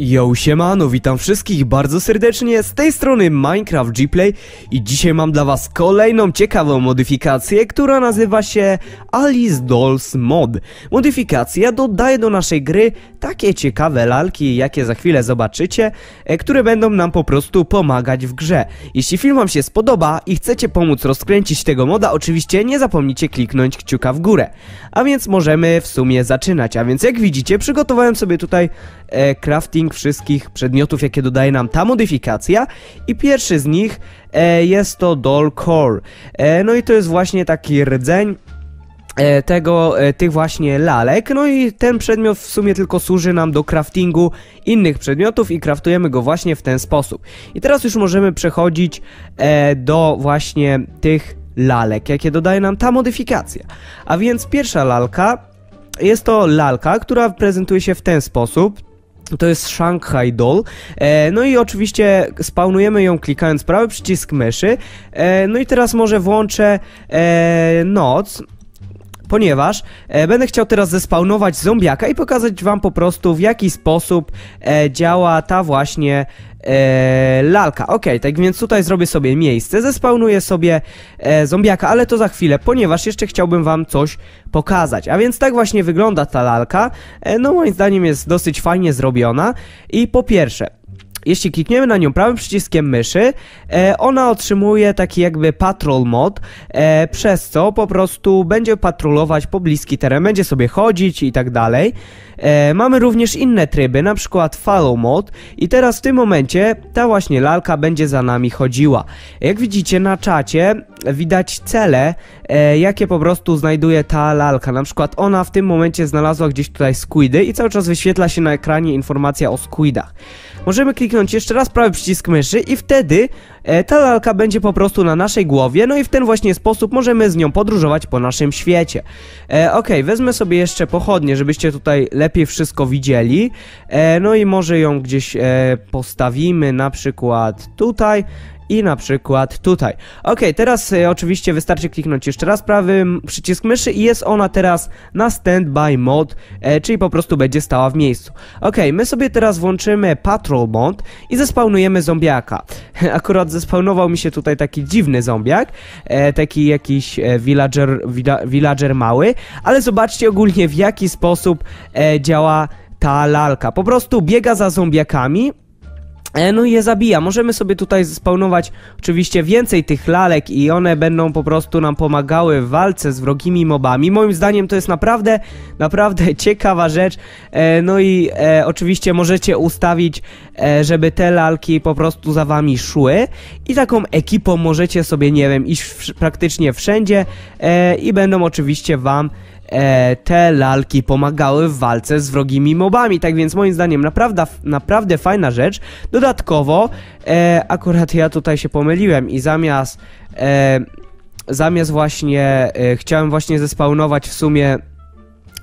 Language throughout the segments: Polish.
Yo, siemano, witam wszystkich bardzo serdecznie, z tej strony Minecraft Gplay i dzisiaj mam dla was kolejną ciekawą modyfikację, która nazywa się Alice Dolls Mod. Modyfikacja dodaje do naszej gry takie ciekawe lalki, jakie za chwilę zobaczycie, e, które będą nam po prostu pomagać w grze. Jeśli film wam się spodoba i chcecie pomóc rozkręcić tego moda, oczywiście nie zapomnijcie kliknąć kciuka w górę. A więc możemy w sumie zaczynać, a więc jak widzicie przygotowałem sobie tutaj e, crafting wszystkich przedmiotów, jakie dodaje nam ta modyfikacja i pierwszy z nich e, jest to Doll Core. E, no i to jest właśnie taki rdzeń e, tego, e, tych właśnie lalek, no i ten przedmiot w sumie tylko służy nam do craftingu innych przedmiotów i craftujemy go właśnie w ten sposób. I teraz już możemy przechodzić e, do właśnie tych lalek, jakie dodaje nam ta modyfikacja. A więc pierwsza lalka jest to lalka, która prezentuje się w ten sposób. To jest Shanghai Doll. E, no i oczywiście spawnujemy ją klikając prawy przycisk myszy. E, no i teraz może włączę e, noc ponieważ e, będę chciał teraz zespawnować zombiaka i pokazać wam po prostu w jaki sposób e, działa ta właśnie e, lalka. Ok, tak więc tutaj zrobię sobie miejsce, zespawnuję sobie e, zombiaka, ale to za chwilę, ponieważ jeszcze chciałbym wam coś pokazać. A więc tak właśnie wygląda ta lalka. E, no moim zdaniem jest dosyć fajnie zrobiona i po pierwsze, jeśli klikniemy na nią prawym przyciskiem myszy, e, ona otrzymuje taki jakby patrol mod, e, przez co po prostu będzie patrolować pobliski teren, będzie sobie chodzić i tak dalej. E, mamy również inne tryby, na przykład follow mod i teraz w tym momencie ta właśnie lalka będzie za nami chodziła. Jak widzicie na czacie widać cele, e, jakie po prostu znajduje ta lalka. Na przykład ona w tym momencie znalazła gdzieś tutaj squidy i cały czas wyświetla się na ekranie informacja o squidach. Możemy kliknąć jeszcze raz prawy przycisk myszy i wtedy e, ta lalka będzie po prostu na naszej głowie, no i w ten właśnie sposób możemy z nią podróżować po naszym świecie. E, ok, wezmę sobie jeszcze pochodnie, żebyście tutaj lepiej wszystko widzieli. E, no i może ją gdzieś e, postawimy na przykład tutaj i na przykład tutaj. Ok, teraz e, oczywiście wystarczy kliknąć jeszcze raz prawym przycisk myszy i jest ona teraz na standby mode, e, czyli po prostu będzie stała w miejscu. Ok, my sobie teraz włączymy patrol mode i zespawnujemy zombiaka. Akurat zespawnował mi się tutaj taki dziwny zombiak, e, taki jakiś e, villager, villa, villager mały, ale zobaczcie ogólnie w jaki sposób e, działa ta lalka. Po prostu biega za zombiakami, No i je zabija. Możemy sobie tutaj spawnować oczywiście więcej tych lalek i one będą po prostu nam pomagały w walce z wrogimi mobami. Moim zdaniem to jest naprawdę, naprawdę ciekawa rzecz. E, No i e, oczywiście możecie ustawić, e, żeby te lalki po prostu za wami szły i taką ekipą możecie sobie, nie wiem, iść praktycznie wszędzie e, i będą oczywiście wam e, te lalki pomagały w walce z wrogimi mobami. Tak więc moim zdaniem naprawdę, naprawdę fajna rzecz. Dodatkowo, e, akurat ja tutaj się pomyliłem i zamiast e, zamiast właśnie e, chciałem właśnie zespawnować w sumie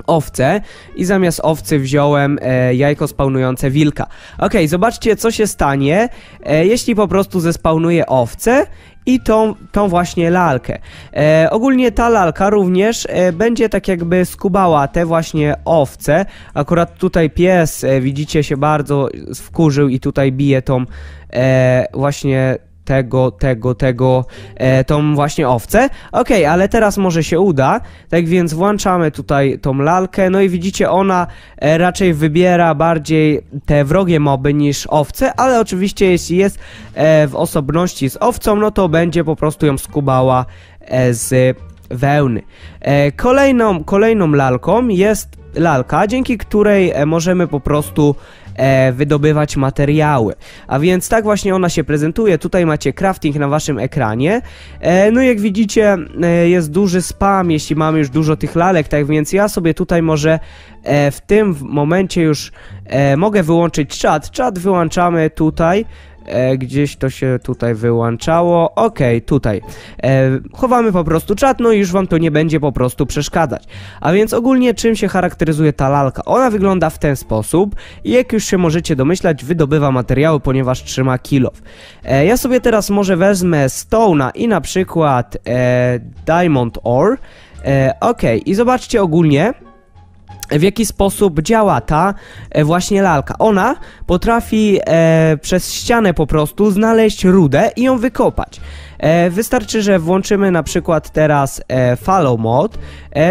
owce i zamiast owcy wziąłem e, jajko spawnujące wilka. Okej, zobaczcie co się stanie, e, jeśli po prostu zespawnuję owce i tą, tą właśnie lalkę. E, ogólnie ta lalka również e, będzie tak jakby skubała te właśnie owce. Akurat tutaj pies, e, widzicie, się bardzo wkurzył i tutaj bije tą e, właśnie tego, tego, tego, e, tą właśnie owcę. Okej, ale teraz może się uda, tak więc włączamy tutaj tą lalkę, no i widzicie, ona e, raczej wybiera bardziej te wrogie moby niż owce, ale oczywiście jeśli jest e, w osobności z owcą, no to będzie po prostu ją skubała e, z wełny. E, kolejną, kolejną lalką jest lalka, dzięki której e, możemy po prostu e, wydobywać materiały. A więc tak właśnie ona się prezentuje. Tutaj macie crafting na waszym ekranie. E, no jak widzicie, e, jest duży spam, jeśli mamy już dużo tych lalek, tak więc ja sobie tutaj może e, w tym momencie już e, mogę wyłączyć czat. Czat wyłączamy tutaj. E, gdzieś to się tutaj wyłączało. Okej, tutaj. E, chowamy po prostu czat, no i już wam to nie będzie po prostu przeszkadzać. A więc ogólnie czym się charakteryzuje ta lalka? Ona wygląda w ten sposób i jak już się możecie domyślać, wydobywa materiały, ponieważ trzyma kilof. E, ja sobie teraz może wezmę Stone'a i na przykład e, Diamond Ore. E, Okej, i zobaczcie ogólnie, w jaki sposób działa ta e, właśnie lalka. Ona potrafi e, przez ścianę po prostu znaleźć rudę i ją wykopać. E, wystarczy, że włączymy na przykład teraz e, follow mode,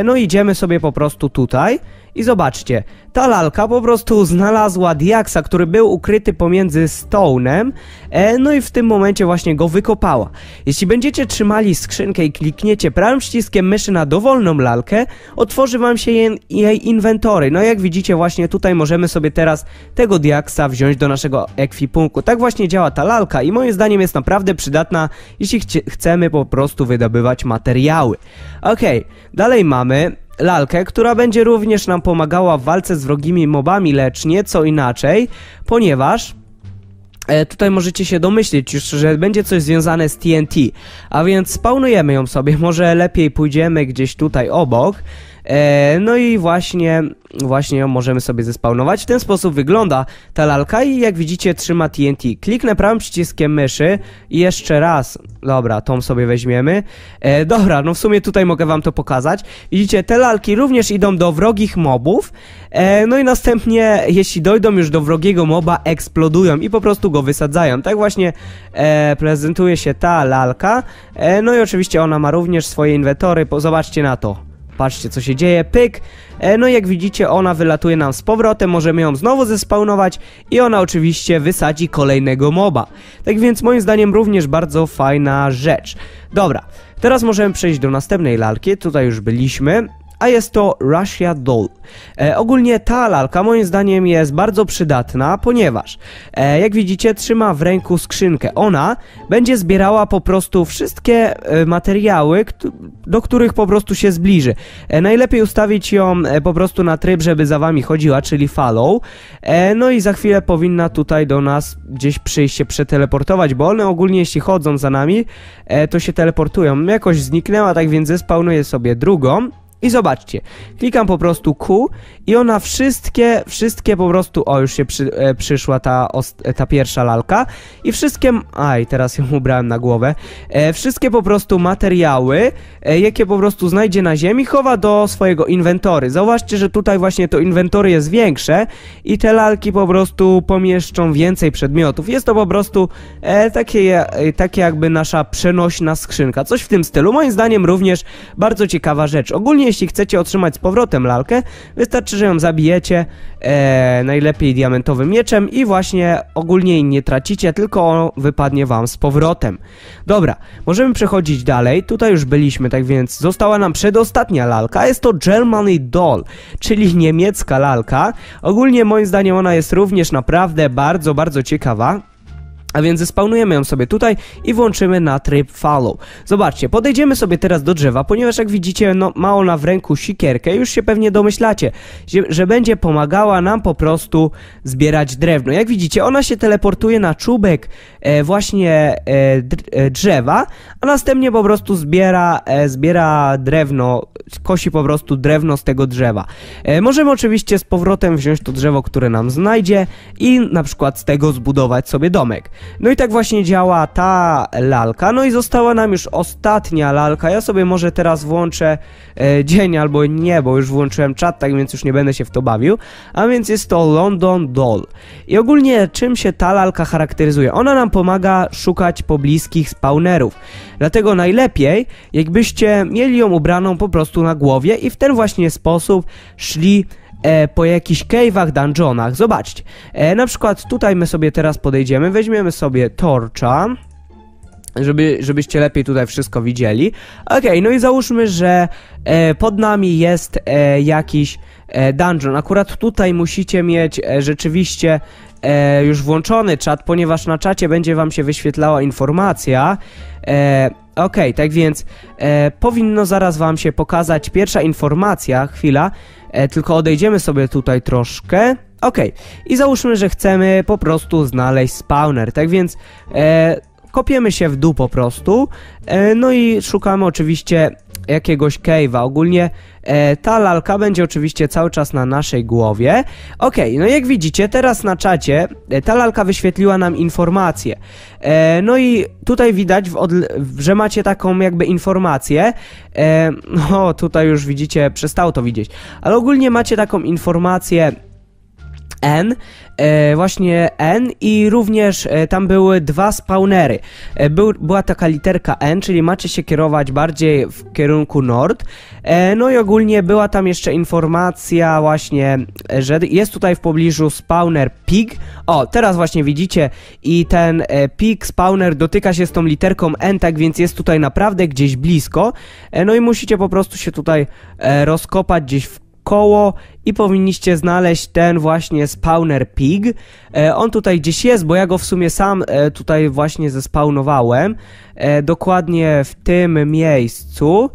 no idziemy sobie po prostu tutaj i zobaczcie, ta lalka po prostu znalazła diaksa, który był ukryty pomiędzy stone'em, e, no i w tym momencie właśnie go wykopała. Jeśli będziecie trzymali skrzynkę i klikniecie prawym przyciskiem myszy na dowolną lalkę, otworzy wam się jej, jej inwentory. No jak widzicie właśnie tutaj możemy sobie teraz tego diaksa wziąć do naszego ekwipunku. Tak właśnie działa ta lalka i moim zdaniem jest naprawdę przydatna, jeśli chcemy po prostu wydobywać materiały. Okay, dalej mamy lalkę, która będzie również nam pomagała w walce z wrogimi mobami, lecz nieco inaczej, ponieważ e, tutaj możecie się domyślić już, że będzie coś związane z TNT, a więc spawnujemy ją sobie, może lepiej pójdziemy gdzieś tutaj obok, no i właśnie właśnie ją możemy sobie zespawnować. W ten sposób wygląda ta lalka i jak widzicie trzyma TNT. Kliknę prawym przyciskiem myszy i jeszcze raz, dobra, tą sobie weźmiemy. E, dobra, no w sumie tutaj mogę wam to pokazać. Widzicie, te lalki również idą do wrogich mobów, e, no i następnie, jeśli dojdą już do wrogiego moba, eksplodują i po prostu go wysadzają. Tak właśnie e, prezentuje się ta lalka, e, no i oczywiście ona ma również swoje inwentory, zobaczcie na to. Patrzcie co się dzieje, pyk. E, No jak widzicie ona wylatuje nam z powrotem Możemy ją znowu zespawnować I ona oczywiście wysadzi kolejnego moba. Tak więc moim zdaniem również bardzo fajna rzecz. Dobra, teraz możemy przejść do następnej lalki Tutaj już byliśmy a jest to Russia Doll. E, ogólnie ta lalka moim zdaniem jest bardzo przydatna, ponieważ e, jak widzicie trzyma w ręku skrzynkę. Ona będzie zbierała po prostu wszystkie e, materiały, do których po prostu się zbliży. E, najlepiej ustawić ją e, po prostu na tryb, żeby za wami chodziła, czyli follow. E, no i za chwilę powinna tutaj do nas gdzieś przyjść się przeteleportować, bo one ogólnie jeśli chodzą za nami, to się teleportują. Jakoś zniknęła, tak więc zespawnuję sobie drugą. I zobaczcie, klikam po prostu Q i ona wszystkie, wszystkie po prostu, o już się przy, e, przyszła ta, ta pierwsza lalka i wszystkie, aj teraz ją ubrałem na głowę, e, wszystkie po prostu materiały, e, jakie po prostu znajdzie na ziemi, chowa do swojego inwentory. Zauważcie, że tutaj właśnie to inwentory jest większe i te lalki po prostu pomieszczą więcej przedmiotów. Jest to po prostu e, takie, e, takie jakby nasza przenośna skrzynka, coś w tym stylu. Moim zdaniem również bardzo ciekawa rzecz. Ogólnie jeśli chcecie otrzymać z powrotem lalkę, wystarczy, że ją zabijecie, e, najlepiej diamentowym mieczem i właśnie ogólnie jej nie tracicie, tylko wypadnie wam z powrotem. Dobra, możemy przechodzić dalej, tutaj już byliśmy, tak więc została nam przedostatnia lalka, jest to Germany Doll, czyli niemiecka lalka. Ogólnie moim zdaniem ona jest również naprawdę bardzo, bardzo ciekawa. A więc zespawnujemy ją sobie tutaj i włączymy na tryb follow. Zobaczcie, podejdziemy sobie teraz do drzewa, ponieważ jak widzicie, no, ma ona w ręku sikierkę, już się pewnie domyślacie, że, będzie pomagała nam po prostu zbierać drewno. Jak widzicie, ona się teleportuje na czubek e, właśnie e, e, drzewa, a następnie po prostu zbiera, e, zbiera drewno, kosi po prostu drewno z tego drzewa. E, możemy oczywiście z powrotem wziąć to drzewo, które nam znajdzie i na przykład z tego zbudować sobie domek. No i tak właśnie działa ta lalka. No i została nam już ostatnia lalka. Ja sobie może teraz włączę e, dzień albo nie, bo już włączyłem czat, tak więc już nie będę się w to bawił. A więc jest to London Doll. I ogólnie czym się ta lalka charakteryzuje? Ona nam pomaga szukać pobliskich spawnerów. Dlatego najlepiej, jakbyście mieli ją ubraną po prostu na głowie i w ten właśnie sposób szli e, po jakichś cave'ach, dungeonach. Zobaczcie, e, na przykład tutaj my sobie teraz podejdziemy, weźmiemy sobie torcza, żeby, żebyście lepiej tutaj wszystko widzieli. Okay, no i załóżmy, że e, pod nami jest e, jakiś e, dungeon. Akurat tutaj musicie mieć e, rzeczywiście e, już włączony czat, ponieważ na czacie będzie wam się wyświetlała informacja. E, Okay, tak więc e, powinno zaraz wam się pokazać pierwsza informacja, chwila, e, tylko odejdziemy sobie tutaj troszkę. Okay. i załóżmy, że chcemy po prostu znaleźć spawner, tak więc e, kopiemy się w dół po prostu, e, no i szukamy oczywiście jakiegoś cave'a. Ogólnie e, ta lalka będzie oczywiście cały czas na naszej głowie. Okej, no jak widzicie, teraz na czacie e, ta lalka wyświetliła nam informację. E, no i tutaj widać, że macie taką jakby informację. E, no tutaj już widzicie, przestało to widzieć. Ale ogólnie macie taką informację N, e, właśnie N i również e, tam były dwa spawnery. E, był, była taka literka N, czyli macie się kierować bardziej w kierunku nord. No i ogólnie była tam jeszcze informacja właśnie, że jest tutaj w pobliżu spawner pig. O, teraz właśnie widzicie i ten pig spawner dotyka się z tą literką N, tak więc jest tutaj naprawdę gdzieś blisko. No i musicie po prostu się tutaj rozkopać gdzieś w koło i powinniście znaleźć ten właśnie spawner pig. E, on tutaj gdzieś jest, bo ja go w sumie sam e, tutaj właśnie zespawnowałem. E, dokładnie w tym miejscu.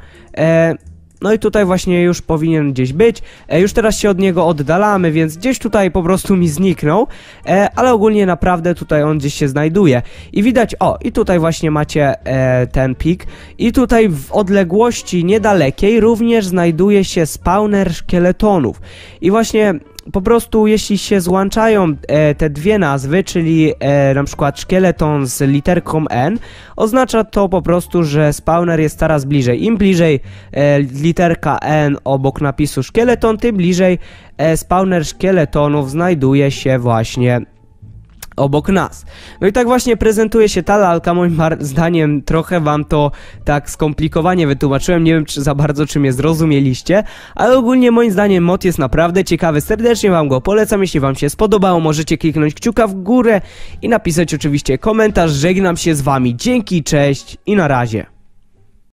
No i tutaj właśnie już powinien gdzieś być. E, już teraz się od niego oddalamy, więc gdzieś tutaj po prostu mi zniknął. E, ale ogólnie naprawdę tutaj on gdzieś się znajduje. I widać, o, i tutaj właśnie macie e, ten pik. I tutaj w odległości niedalekiej również znajduje się spawner szkieletonów. I właśnie po prostu jeśli się złączają e, te dwie nazwy, czyli e, na przykład szkieleton z literką N, oznacza to po prostu, że spawner jest coraz bliżej. Im bliżej e, literka N obok napisu szkieleton, tym bliżej e, spawner szkieletonów znajduje się właśnie obok nas. No i tak właśnie prezentuje się ta lalka, moim zdaniem trochę wam to tak skomplikowanie wytłumaczyłem, nie wiem czy za bardzo czy mnie zrozumieliście, ale ogólnie moim zdaniem mod jest naprawdę ciekawy, serdecznie wam go polecam, jeśli wam się spodobało możecie kliknąć kciuka w górę i napisać oczywiście komentarz, żegnam się z wami, dzięki, cześć i na razie.